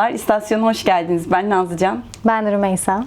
Merhabalar, istasyona hoş geldiniz. Ben Nazlıcan. Ben Rümeysa.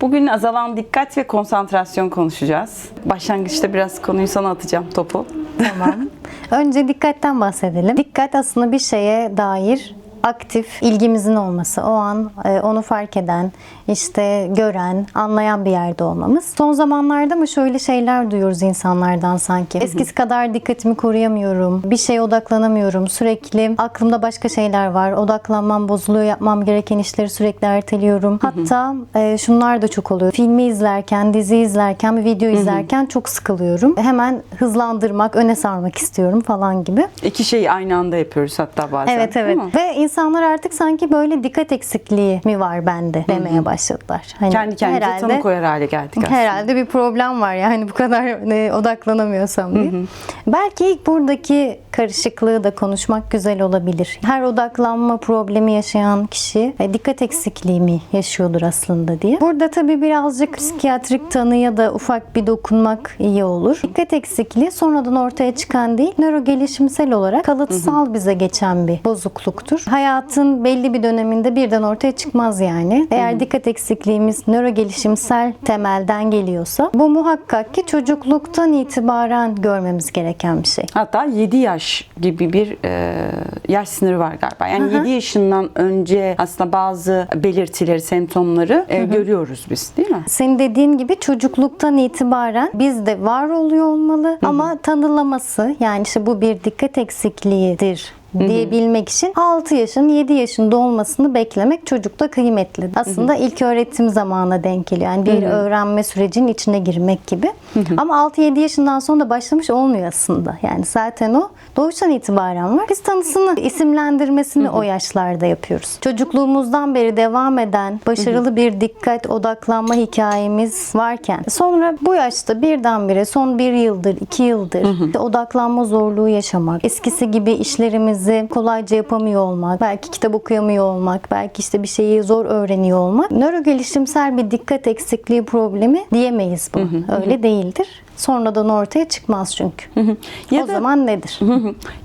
Bugün azalan dikkat ve konsantrasyon konuşacağız. Başlangıçta biraz konuyu sana atacağım topu. Tamam. Önce dikkatten bahsedelim. Dikkat aslında bir şeye dair aktif ilgimizin olması. O an e, onu fark eden, işte gören, anlayan bir yerde olmamız. Son zamanlarda mı şöyle şeyler duyuyoruz insanlardan sanki. Eskisi kadar dikkatimi koruyamıyorum. Bir şeye odaklanamıyorum. Sürekli aklımda başka şeyler var. Odaklanmam bozuluyor. Yapmam gereken işleri sürekli erteliyorum. Hatta e, şunlar da çok oluyor. Filmi izlerken, dizi izlerken, bir video izlerken çok sıkılıyorum. Hemen hızlandırmak, öne sarmak istiyorum falan gibi. İki şeyi aynı anda yapıyoruz hatta bazen. Evet evet. Ve insanlar artık sanki böyle dikkat eksikliği mi var bende demeye başladılar. Hani Kendi kendimize tanı koyar hale geldik aslında. Herhalde bir problem var yani bu kadar e, odaklanamıyorsam diye. Belki ilk buradaki karışıklığı da konuşmak güzel olabilir. Her odaklanma problemi yaşayan kişi e, dikkat eksikliği mi yaşıyordur aslında diye. Burada tabii birazcık psikiyatrik tanı ya da ufak bir dokunmak iyi olur. Dikkat eksikliği sonradan ortaya çıkan değil, nörogelişimsel olarak kalıtsal bize geçen bir bozukluktur. Hayatın belli bir döneminde birden ortaya çıkmaz yani. Eğer dikkat eksikliğimiz nörogelişimsel temelden geliyorsa bu muhakkak ki çocukluktan itibaren görmemiz gereken bir şey. Hatta 7 yaş gibi bir e, yaş sınırı var galiba. Yani 7 yaşından önce aslında bazı belirtileri, semptomları e, görüyoruz biz değil mi? Senin dediğin gibi çocukluktan itibaren bizde var oluyor olmalı ama tanılaması yani işte bu bir dikkat eksikliğidir diyebilmek için 6 yaşın 7 yaşında olmasını beklemek çocukta kıymetli. Aslında ilk öğretim zamanına denk geliyor. Yani bir öğrenme sürecinin içine girmek gibi. Ama 6-7 yaşından sonra da başlamış olmuyor aslında. Yani zaten o doğuştan itibaren var. Biz tanısını, isimlendirmesini o yaşlarda yapıyoruz. Çocukluğumuzdan beri devam eden başarılı bir dikkat, odaklanma hikayemiz varken sonra bu yaşta birdenbire son bir yıldır, iki yıldır işte odaklanma zorluğu yaşamak, eskisi gibi işlerimizi kolayca yapamıyor olmak, belki kitap okuyamıyor olmak, belki işte bir şeyi zor öğreniyor olmak nörogelişimsel bir dikkat eksikliği problemi diyemeyiz bu. Öyle değildir. Sonradan ortaya çıkmaz çünkü. Ya o da- zaman nedir?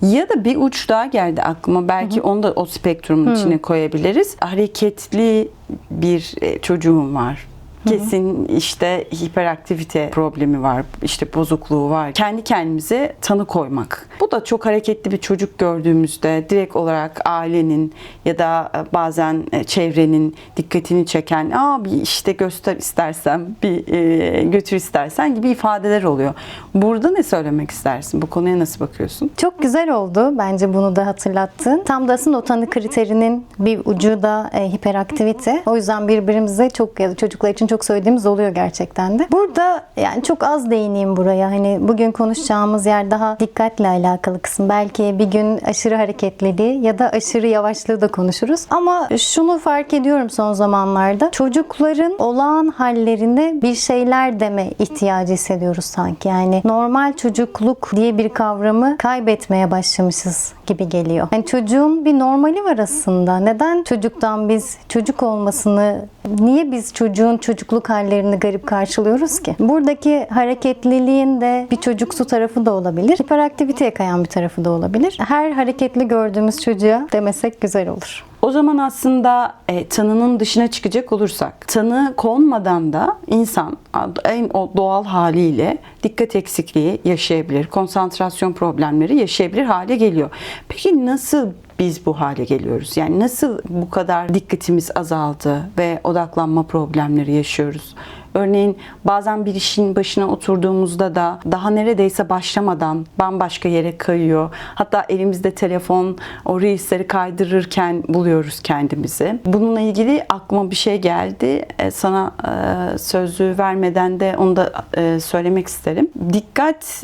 Ya da bir uç daha geldi aklıma. Belki onu da o spektrumun içine koyabiliriz. Hareketli bir e, çocuğum var. Kesin işte hiperaktivite problemi var, işte bozukluğu var. Kendi kendimize tanı koymak. Bu da çok hareketli bir çocuk gördüğümüzde direkt olarak ailenin ya da e, bazen e, çevrenin dikkatini çeken, aa bir işte göster istersen, bir e, götür istersen gibi ifadeler oluyor. Burada ne söylemek istersin? Bu konuya nasıl bakıyorsun? Çok güzel oldu bence bunu da hatırlattın. Tam da aslında o tanı kriterinin bir ucu da e, hiperaktivite. O yüzden birbirimize çok çocuklar için çok söylediğimiz oluyor gerçekten de. Burada yani çok az değineyim buraya. Hani bugün konuşacağımız yer daha dikkatle alakalı kısım. Belki bir gün aşırı hareketliliği ya da aşırı yavaşlığı da konuşuruz. Ama şunu fark ediyorum son zamanlarda. Çocukların olağan hallerinde bir şeyler deme ihtiyacı hissediyoruz sanki. Yani normal çocukluk diye bir kavramı kaybetmeye başlamışız gibi geliyor. Yani çocuğun bir normali var aslında. Neden çocuktan biz çocuk olmasını, niye biz çocuğun çocukluk hallerini garip karşılıyoruz ki? Buradaki hareketliliğin de bir çocuksu tarafı da olabilir. Hiperaktiviteye kayan bir tarafı da olabilir. Her hareketli gördüğümüz çocuğa demesek güzel olur. O zaman aslında e, tanının dışına çıkacak olursak, tanı konmadan da insan en o doğal haliyle dikkat eksikliği yaşayabilir, konsantrasyon problemleri yaşayabilir hale geliyor. Peki nasıl biz bu hale geliyoruz? Yani nasıl bu kadar dikkatimiz azaldı ve odaklanma problemleri yaşıyoruz? Örneğin bazen bir işin başına oturduğumuzda da daha neredeyse başlamadan bambaşka yere kayıyor. Hatta elimizde telefon o reelsleri kaydırırken buluyoruz kendimizi. Bununla ilgili aklıma bir şey geldi. E, Sana e, sözlüğü vermeden de onu da e, söylemek isterim. Dikkat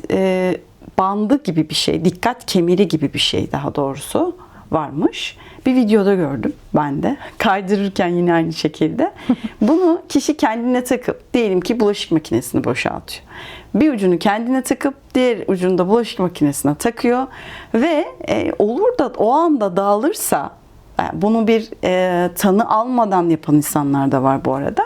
bandı gibi bir şey, dikkat kemeri gibi bir şey daha doğrusu varmış. Bir videoda gördüm ben de. Kaydırırken yine aynı şekilde. Bunu kişi kendine takıp diyelim ki bulaşık makinesini boşaltıyor. Bir ucunu kendine takıp diğer ucunu da bulaşık makinesine takıyor ve e, olur da o anda dağılırsa yani bunu bir e, tanı almadan yapan insanlar da var bu arada.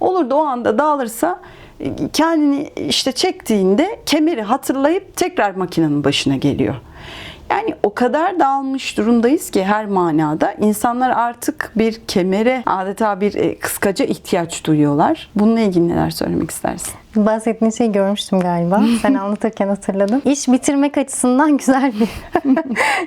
Olur da o anda dağılırsa e, kendini işte çektiğinde kemeri hatırlayıp tekrar makinenin başına geliyor. Yani o kadar dağılmış durumdayız ki her manada insanlar artık bir kemere adeta bir e, kıskaca ihtiyaç duyuyorlar. Bununla ilgili neler söylemek istersin? Bahsettiğin şeyi görmüştüm galiba. Sen anlatırken hatırladım. İş bitirmek açısından güzel bir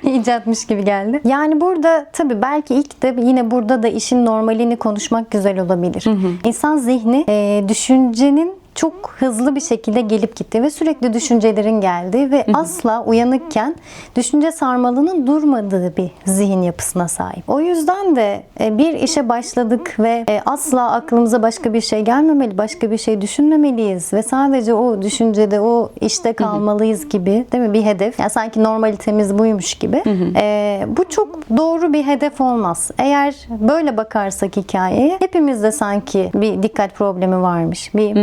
icatmış gibi geldi. Yani burada tabii belki ilk de yine burada da işin normalini konuşmak güzel olabilir. İnsan zihni e, düşüncenin çok hızlı bir şekilde gelip gitti ve sürekli düşüncelerin geldiği ve asla uyanıkken düşünce sarmalının durmadığı bir zihin yapısına sahip. O yüzden de e, bir işe başladık ve e, asla aklımıza başka bir şey gelmemeli, başka bir şey düşünmemeliyiz ve sadece o düşüncede, o işte kalmalıyız gibi değil mi bir hedef? Yani sanki normalitemiz buymuş gibi. E, bu çok doğru bir hedef olmaz. Eğer böyle bakarsak hikayeye hepimizde sanki bir dikkat problemi varmış, bir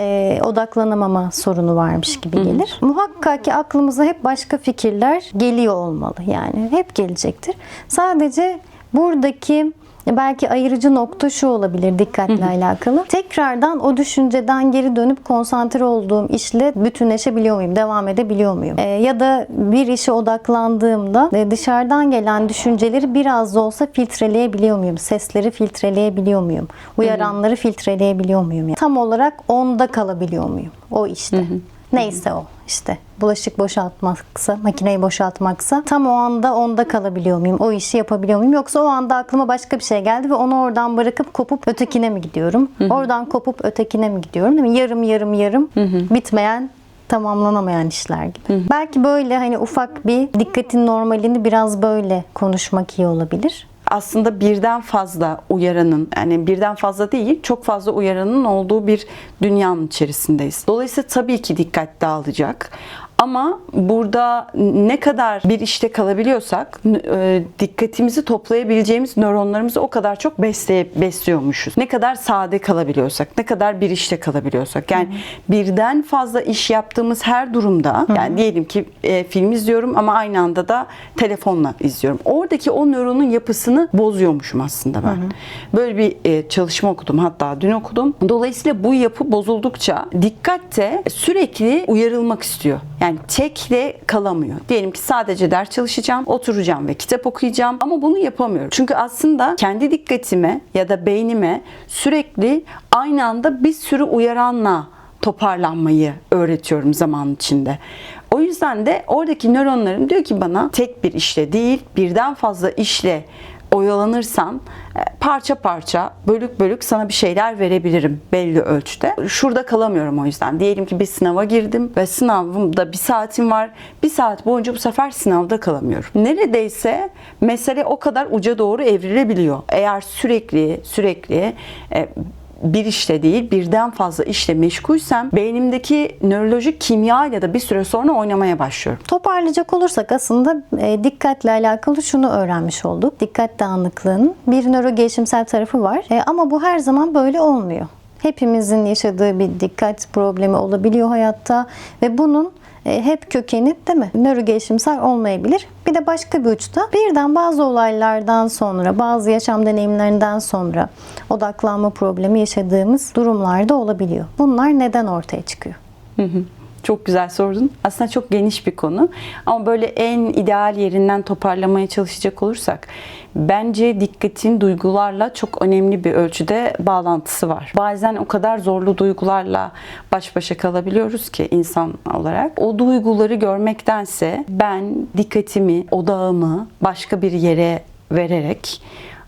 e, odaklanamama sorunu varmış gibi gelir. Muhakkak ki aklımıza hep başka fikirler geliyor olmalı. Yani hep gelecektir. Sadece buradaki belki ayırıcı nokta şu olabilir dikkatle alakalı. Tekrardan o düşünceden geri dönüp konsantre olduğum işle bütünleşebiliyor muyum? Devam edebiliyor muyum? E, ya da bir işe odaklandığımda e, dışarıdan gelen düşünceleri biraz da olsa filtreleyebiliyor muyum? Sesleri filtreleyebiliyor muyum? Uyaranları filtreleyebiliyor muyum? Yani tam olarak onda kalabiliyor muyum? O işte. Neyse o işte bulaşık boşaltmaksa, makineyi boşaltmaksa tam o anda onda kalabiliyor muyum? O işi yapabiliyor muyum? Yoksa o anda aklıma başka bir şey geldi ve onu oradan bırakıp kopup ötekine mi gidiyorum? Oradan kopup ötekine mi gidiyorum? Değil mi? Yarım yarım yarım bitmeyen tamamlanamayan işler gibi. Belki böyle hani ufak bir dikkatin normalini biraz böyle konuşmak iyi olabilir. Aslında birden fazla uyaranın yani birden fazla değil çok fazla uyaranın olduğu bir dünyanın içerisindeyiz. Dolayısıyla tabii ki dikkat dağılacak. Ama burada ne kadar bir işte kalabiliyorsak e, dikkatimizi toplayabileceğimiz nöronlarımızı o kadar çok besleye, besliyormuşuz. Ne kadar sade kalabiliyorsak, ne kadar bir işte kalabiliyorsak. Yani birden fazla iş yaptığımız her durumda yani diyelim ki e, film izliyorum ama aynı anda da telefonla izliyorum. Oradaki o nöronun yapısını bozuyormuşum aslında ben. Böyle bir e, çalışma okudum hatta dün okudum. Dolayısıyla bu yapı bozuldukça dikkat de sürekli uyarılmak istiyor. Yani tekle kalamıyor. Diyelim ki sadece ders çalışacağım, oturacağım ve kitap okuyacağım ama bunu yapamıyorum. Çünkü aslında kendi dikkatime ya da beynime sürekli aynı anda bir sürü uyaranla toparlanmayı öğretiyorum zaman içinde. O yüzden de oradaki nöronlarım diyor ki bana tek bir işle değil birden fazla işle oyalanırsan e, parça parça bölük bölük sana bir şeyler verebilirim belli ölçüde. Şurada kalamıyorum o yüzden. Diyelim ki bir sınava girdim ve sınavımda bir saatim var. Bir saat boyunca bu sefer sınavda kalamıyorum. Neredeyse mesele o kadar uca doğru evrilebiliyor. Eğer sürekli sürekli e, bir işle değil birden fazla işle meşgulsem beynimdeki nörolojik kimya ile de bir süre sonra oynamaya başlıyorum. Toparlayacak olursak aslında e, dikkatle alakalı şunu öğrenmiş olduk. Dikkat dağınıklığının bir nöro gelişimsel tarafı var. E, ama bu her zaman böyle olmuyor. Hepimizin yaşadığı bir dikkat problemi olabiliyor hayatta ve bunun e, hep kökeni değil mi? Nöro gelişimsel olmayabilir. Bir de başka bir uçta birden bazı olaylardan sonra, bazı yaşam deneyimlerinden sonra odaklanma problemi yaşadığımız durumlarda olabiliyor. Bunlar neden ortaya çıkıyor? Hı hı. Çok güzel sordun. Aslında çok geniş bir konu. Ama böyle en ideal yerinden toparlamaya çalışacak olursak bence dikkatin duygularla çok önemli bir ölçüde bağlantısı var. Bazen o kadar zorlu duygularla baş başa kalabiliyoruz ki insan olarak. O duyguları görmektense ben dikkatimi, odağımı başka bir yere vererek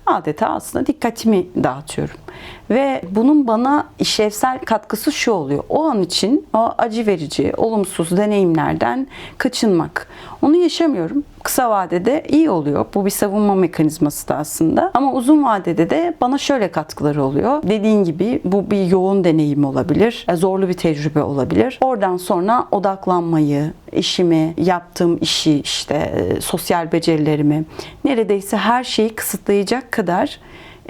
adeta aslında dikkatimi dağıtıyorum. Ve bunun bana işlevsel katkısı şu oluyor. O an için o acı verici, olumsuz deneyimlerden kaçınmak. Onu yaşamıyorum. Kısa vadede iyi oluyor. Bu bir savunma mekanizması da aslında. Ama uzun vadede de bana şöyle katkıları oluyor. Dediğin gibi bu bir yoğun deneyim olabilir. e, Zorlu bir tecrübe olabilir. Oradan sonra odaklanmayı, işimi, yaptığım işi, işte e, sosyal becerilerimi, neredeyse her şeyi kısıtlayacak kadar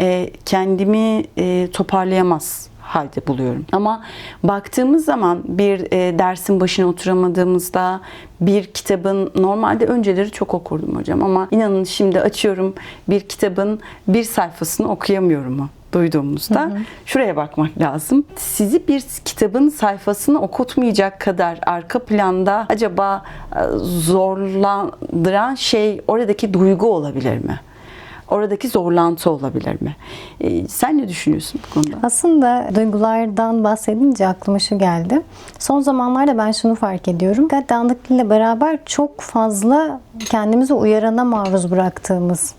e, kendimi toparlayamaz halde buluyorum. Ama baktığımız zaman bir e, dersin başına oturamadığımızda bir kitabın normalde önceleri çok okurdum hocam ama inanın şimdi açıyorum bir kitabın bir sayfasını okuyamıyorum mu? duyduğumuzda şuraya bakmak lazım. Sizi bir kitabın sayfasını okutmayacak kadar arka planda acaba e, zorlandıran şey oradaki duygu olabilir mi? Oradaki zorlantı olabilir mi? E, sen ne düşünüyorsun bu konuda? Aslında duygulardan bahsedince aklıma şu geldi. Son zamanlarda ben şunu fark ediyorum. Dağınıklığıyla beraber çok fazla kendimizi uyarana maruz bıraktığımız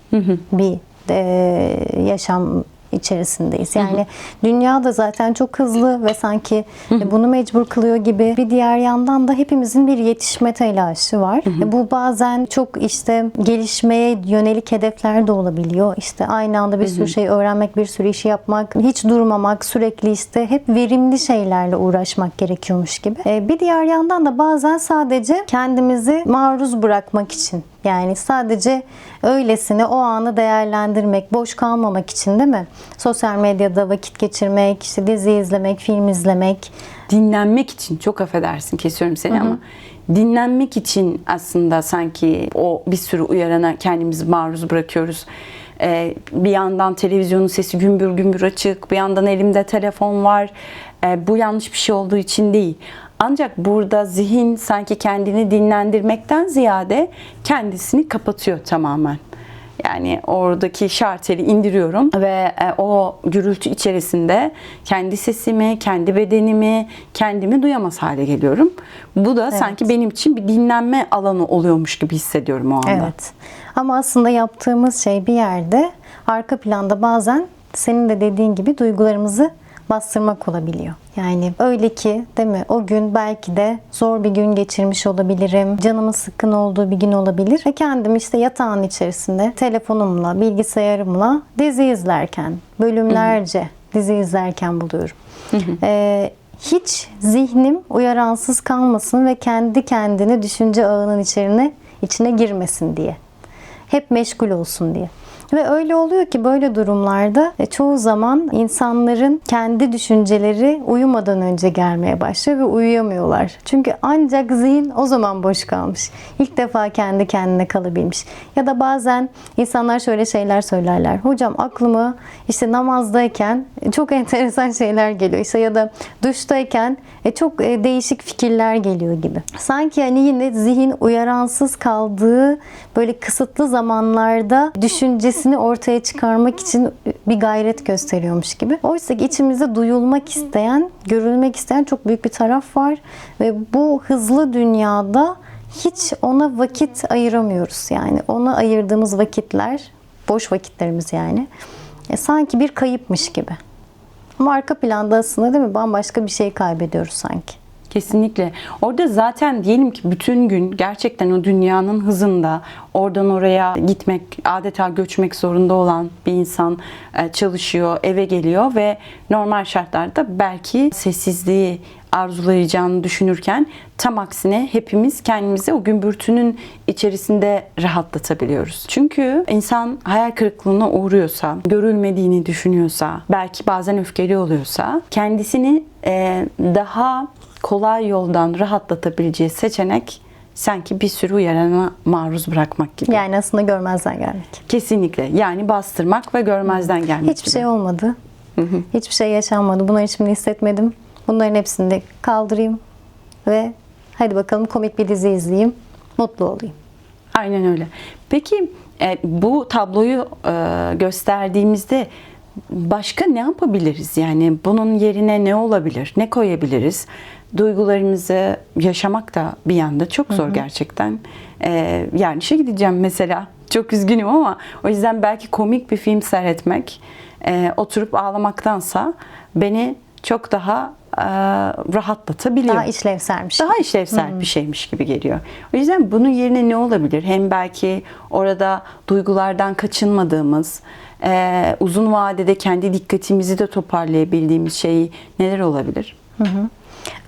bir e, yaşam içerisindeyiz. Yani dünya da zaten çok hızlı ve sanki bunu mecbur kılıyor gibi. Bir diğer yandan da hepimizin bir yetişme telaşı var. E, Bu bazen çok işte gelişmeye yönelik hedefler de olabiliyor. İşte aynı anda bir sürü şey öğrenmek, bir sürü işi yapmak, hiç durmamak, sürekli işte hep verimli şeylerle uğraşmak gerekiyormuş gibi. E, Bir diğer yandan da bazen sadece kendimizi maruz bırakmak için yani sadece öylesine o anı değerlendirmek, boş kalmamak için değil mi? Sosyal medyada vakit geçirmek, işte dizi izlemek, film izlemek. dinlenmek için çok affedersin kesiyorum seni ama dinlenmek için aslında sanki o bir sürü uyarana kendimizi maruz bırakıyoruz. Ee, bir yandan televizyonun sesi gümbür gümbür açık, bir yandan elimde telefon var. Ee, bu yanlış bir şey olduğu için değil. Ancak burada zihin sanki kendini dinlendirmekten ziyade kendisini kapatıyor tamamen. Yani oradaki şarteli indiriyorum ve e, o gürültü içerisinde kendi sesimi, kendi bedenimi, kendimi duyamaz hale geliyorum. Bu da sanki benim için bir dinlenme alanı oluyormuş gibi hissediyorum o anda. Evet. Ama aslında yaptığımız şey bir yerde arka planda bazen senin de dediğin gibi duygularımızı bastırmak olabiliyor. Yani öyle ki değil mi o gün belki de zor bir gün geçirmiş olabilirim. Canımın sıkkın olduğu bir gün olabilir. Ve kendimi işte yatağın içerisinde telefonumla, bilgisayarımla dizi izlerken, bölümlerce dizi izlerken buluyorum. Ee, hiç zihnim uyaransız kalmasın ve kendi kendini düşünce ağının içine içine girmesin diye. Hep meşgul olsun diye. Ve öyle oluyor ki böyle durumlarda e, çoğu zaman insanların kendi düşünceleri uyumadan önce gelmeye başlıyor ve uyuyamıyorlar. Çünkü ancak zihin o zaman boş kalmış. İlk defa kendi kendine kalabilmiş. Ya da bazen insanlar şöyle şeyler söylerler. Hocam aklıma işte namazdayken çok enteresan şeyler geliyor. İşte ya da duştayken e, çok e, değişik fikirler geliyor gibi. Sanki hani yine zihin uyaransız kaldığı böyle kısıtlı zamanlarda düşüncesini ortaya çıkarmak için bir gayret gösteriyormuş gibi. Oysa ki içimizde duyulmak isteyen, görülmek isteyen çok büyük bir taraf var ve bu hızlı dünyada hiç ona vakit ayıramıyoruz. Yani ona ayırdığımız vakitler, boş vakitlerimiz yani, e, sanki bir kayıpmış gibi. Ama arka planda aslında değil mi bambaşka bir şey kaybediyoruz sanki. Kesinlikle. Orada zaten diyelim ki bütün gün gerçekten o dünyanın hızında oradan oraya gitmek, adeta göçmek zorunda olan bir insan e, çalışıyor, eve geliyor ve normal şartlarda belki sessizliği arzulayacağını düşünürken tam aksine hepimiz kendimizi o gümbürtünün içerisinde rahatlatabiliyoruz. Çünkü insan hayal kırıklığına uğruyorsa, görülmediğini düşünüyorsa, belki bazen öfkeli oluyorsa kendisini e, daha kolay yoldan rahatlatabileceği seçenek sanki bir sürü uyarana maruz bırakmak gibi. Yani aslında görmezden gelmek. Kesinlikle. Yani bastırmak ve görmezden gelmek Hiçbir gibi. şey olmadı. Hiçbir şey yaşanmadı. Bunları hiçbirini hissetmedim. Bunların hepsini de kaldırayım ve hadi bakalım komik bir dizi izleyeyim. Mutlu olayım. Aynen öyle. Peki e, bu tabloyu e, gösterdiğimizde başka ne yapabiliriz? Yani bunun yerine ne olabilir? Ne koyabiliriz? Duygularımızı yaşamak da bir yanda çok zor gerçekten. E, yani işe gideceğim mesela. Çok üzgünüm ama o yüzden belki komik bir film seyretmek, e, oturup ağlamaktansa beni çok daha rahatlatabiliyor. Daha işlevselmiş. Daha işlevsel bir şeymiş gibi geliyor. O yüzden bunun yerine ne olabilir? Hem belki orada duygulardan kaçınmadığımız, e, uzun vadede kendi dikkatimizi de toparlayabildiğimiz şey neler olabilir?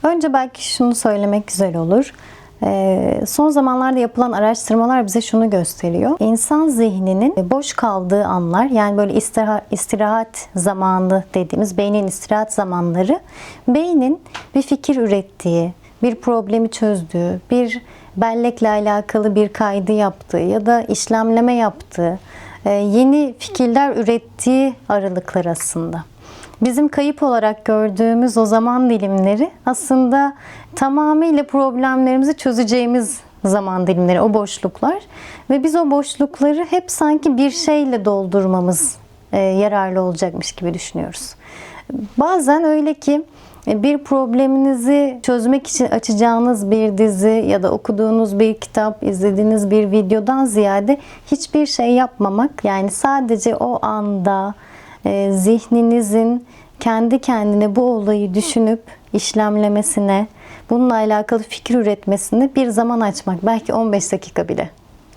Önce belki şunu söylemek güzel olur. Ee, son zamanlarda yapılan araştırmalar bize şunu gösteriyor. İnsan zihninin boş kaldığı anlar yani böyle istirahat, istirahat zamanı dediğimiz beynin istirahat zamanları beynin bir fikir ürettiği, bir problemi çözdüğü, bir bellekle alakalı bir kaydı yaptığı ya da işlemleme yaptığı e, yeni fikirler ürettiği aralıklar aslında. Bizim kayıp olarak gördüğümüz o zaman dilimleri aslında tamamıyla problemlerimizi çözeceğimiz zaman dilimleri, o boşluklar. Ve biz o boşlukları hep sanki bir şeyle doldurmamız e, yararlı olacakmış gibi düşünüyoruz. Bazen öyle ki e, bir probleminizi çözmek için açacağınız bir dizi ya da okuduğunuz bir kitap, izlediğiniz bir videodan ziyade hiçbir şey yapmamak yani sadece o anda e, zihninizin kendi kendine bu olayı düşünüp işlemlemesine, bununla alakalı fikir üretmesine bir zaman açmak. Belki 15 dakika bile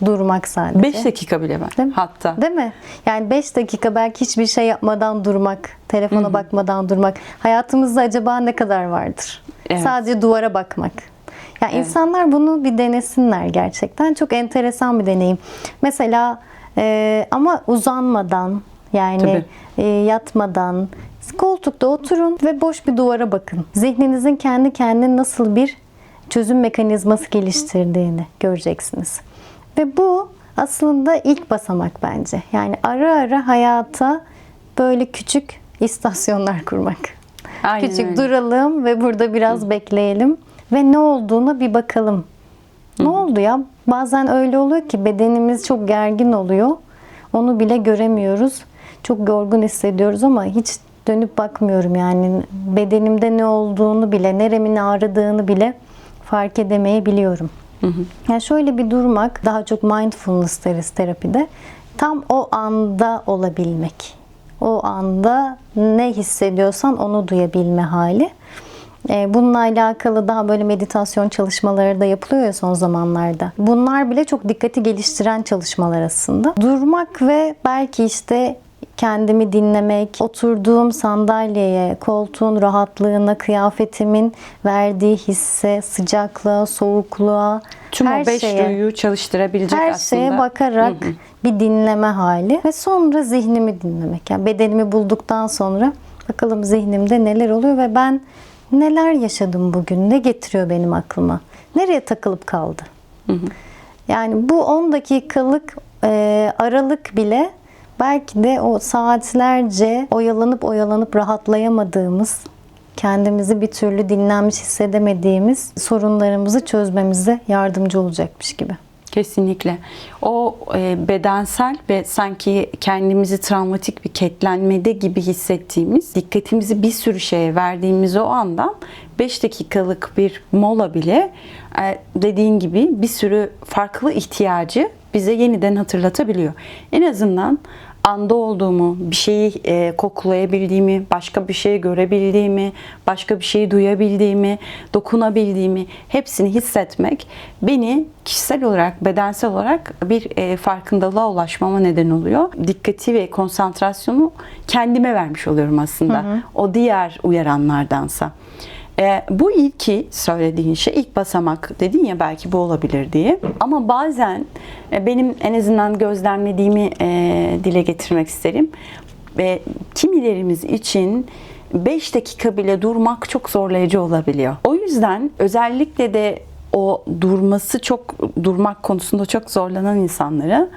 durmak sadece. 5 dakika bile ben. Değil mi? Hatta. Değil mi? Yani 5 dakika belki hiçbir şey yapmadan durmak, telefona bakmadan durmak. Hayatımızda acaba ne kadar vardır? Evet. Sadece duvara bakmak. Yani insanlar bunu bir denesinler gerçekten. Çok enteresan bir deneyim. Mesela e, ama uzanmadan yani Tabii. e, yatmadan koltukta oturun ve boş bir duvara bakın. Zihninizin kendi kendine nasıl bir çözüm mekanizması geliştirdiğini göreceksiniz. Ve bu aslında ilk basamak bence. Yani ara ara hayata böyle küçük istasyonlar kurmak. Aynen küçük öyle. duralım ve burada biraz bekleyelim ve ne olduğuna bir bakalım. Ne oldu ya? Bazen öyle oluyor ki bedenimiz çok gergin oluyor. Onu bile göremiyoruz. Çok yorgun hissediyoruz ama hiç dönüp bakmıyorum yani bedenimde ne olduğunu bile, neremin ağrıdığını bile fark edemeyebiliyorum. Yani şöyle bir durmak, daha çok mindfulness deriz terapide. Tam o anda olabilmek. O anda ne hissediyorsan onu duyabilme hali. Ee, Bununla alakalı daha böyle meditasyon çalışmaları da yapılıyor ya son zamanlarda. Bunlar bile çok dikkati geliştiren çalışmalar aslında. Durmak ve belki işte kendimi dinlemek, oturduğum sandalyeye, koltuğun rahatlığına, kıyafetimin verdiği hisse, sıcaklığa, soğukluğa, Tüm her o 5 şeye, duyuyu çalıştırabilecek her aslında. şeye bakarak bir dinleme hali ve sonra zihnimi dinlemek. Yani bedenimi bulduktan sonra bakalım zihnimde neler oluyor ve ben neler yaşadım bugün, ne getiriyor benim aklıma, nereye takılıp kaldı. Yani bu 10 dakikalık e, aralık bile belki de o saatlerce oyalanıp oyalanıp rahatlayamadığımız, kendimizi bir türlü dinlenmiş hissedemediğimiz sorunlarımızı çözmemize yardımcı olacakmış gibi. Kesinlikle. O e, bedensel ve sanki kendimizi travmatik bir ketlenmede gibi hissettiğimiz, dikkatimizi bir sürü şeye verdiğimiz o andan 5 dakikalık bir mola bile e, dediğin gibi bir sürü farklı ihtiyacı bize yeniden hatırlatabiliyor. En azından anda olduğumu, bir şeyi e, koklayabildiğimi, başka bir şey görebildiğimi, başka bir şeyi duyabildiğimi, dokunabildiğimi hepsini hissetmek beni kişisel olarak, bedensel olarak bir e, farkındalığa ulaşmama neden oluyor. Dikkati ve konsantrasyonu kendime vermiş oluyorum aslında. O diğer uyaranlardansa. E, bu ilki söylediğin şey ilk basamak dedin ya belki bu olabilir diye. Ama bazen e, benim en azından gözlemlediğimi e, dile getirmek isterim. Ve kimilerimiz için 5 dakika bile durmak çok zorlayıcı olabiliyor. O yüzden özellikle de o durması çok durmak konusunda çok zorlanan insanlara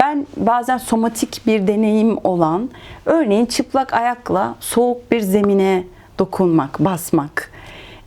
ben bazen somatik bir deneyim olan örneğin çıplak ayakla soğuk bir zemine dokunmak, basmak.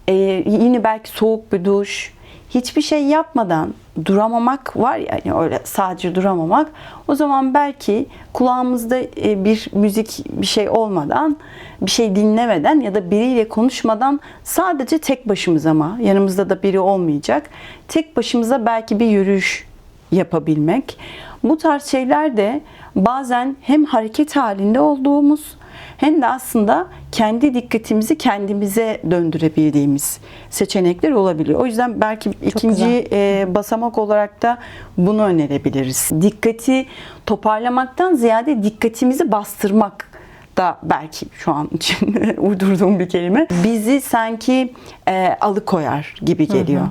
Ee, yine belki soğuk bir duş, hiçbir şey yapmadan duramamak var ya hani öyle sadece duramamak. O zaman belki kulağımızda e, bir müzik bir şey olmadan, bir şey dinlemeden ya da biriyle konuşmadan sadece tek başımıza ama yanımızda da biri olmayacak. Tek başımıza belki bir yürüyüş yapabilmek. Bu tarz şeyler de bazen hem hareket halinde olduğumuz hem de aslında kendi dikkatimizi kendimize döndürebildiğimiz seçenekler olabiliyor. O yüzden belki ikinci e, basamak olarak da bunu önerebiliriz. Dikkati toparlamaktan ziyade dikkatimizi bastırmak da belki şu an için uydurduğum bir kelime bizi sanki e, alıkoyar gibi geliyor.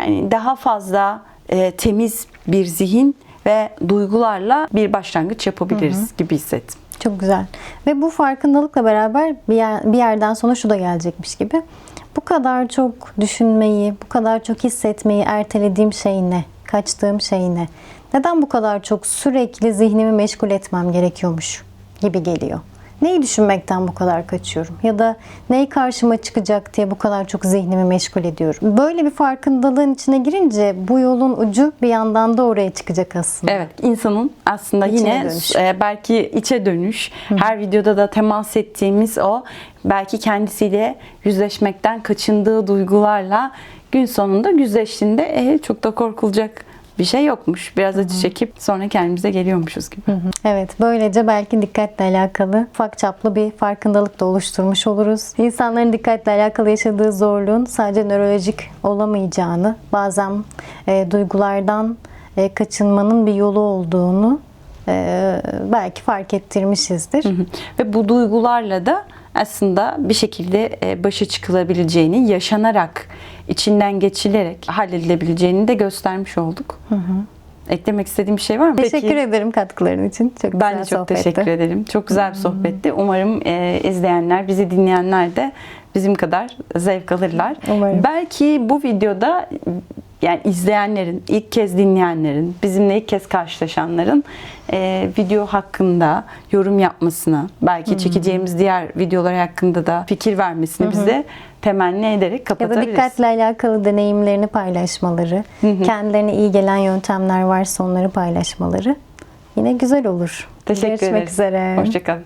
Yani daha fazla e, temiz bir zihin ve duygularla bir başlangıç yapabiliriz gibi hissettim. Çok güzel. Ve bu farkındalıkla beraber bir, yer- bir yerden sonra şu da gelecekmiş gibi. Bu kadar çok düşünmeyi, bu kadar çok hissetmeyi ertelediğim şey ne? Kaçtığım şey ne? neden bu kadar çok sürekli zihnimi meşgul etmem gerekiyormuş gibi geliyor. Neyi düşünmekten bu kadar kaçıyorum? Ya da neyi karşıma çıkacak diye bu kadar çok zihnimi meşgul ediyorum. Böyle bir farkındalığın içine girince bu yolun ucu bir yandan da oraya çıkacak aslında. Evet, insanın aslında İçine yine dönüş. e, belki içe dönüş, her videoda da temas ettiğimiz o belki kendisiyle yüzleşmekten kaçındığı duygularla gün sonunda yüzleştiğinde e, çok da korkulacak bir şey yokmuş. Biraz acı çekip sonra kendimize geliyormuşuz gibi. Evet, böylece belki dikkatle alakalı ufak çaplı bir farkındalık da oluşturmuş oluruz. İnsanların dikkatle alakalı yaşadığı zorluğun sadece nörolojik olamayacağını, bazen e, duygulardan e, kaçınmanın bir yolu olduğunu e, belki fark ettirmişizdir. Hı. Ve bu duygularla da aslında bir şekilde e, başa çıkılabileceğini, yaşanarak, içinden geçilerek halledilebileceğini de göstermiş olduk. Eklemek istediğim bir şey var mı? Teşekkür Peki. ederim katkıların için. Çok Ben de çok sohbetti. teşekkür ederim. Çok güzel bir sohbetti. Umarım e, izleyenler, bizi dinleyenler de bizim kadar zevk alırlar. Umarım. Belki bu videoda yani izleyenlerin, ilk kez dinleyenlerin, bizimle ilk kez karşılaşanların e, video hakkında yorum yapmasını, belki çekeceğimiz diğer videolar hakkında da fikir vermesini bize temenni ederek Ya da kapatabiliriz. dikkatle alakalı deneyimlerini paylaşmaları, kendilerine iyi gelen yöntemler varsa onları paylaşmaları yine güzel olur. Teşekkür Görüşmek ederiz. üzere. Hoşçakalın.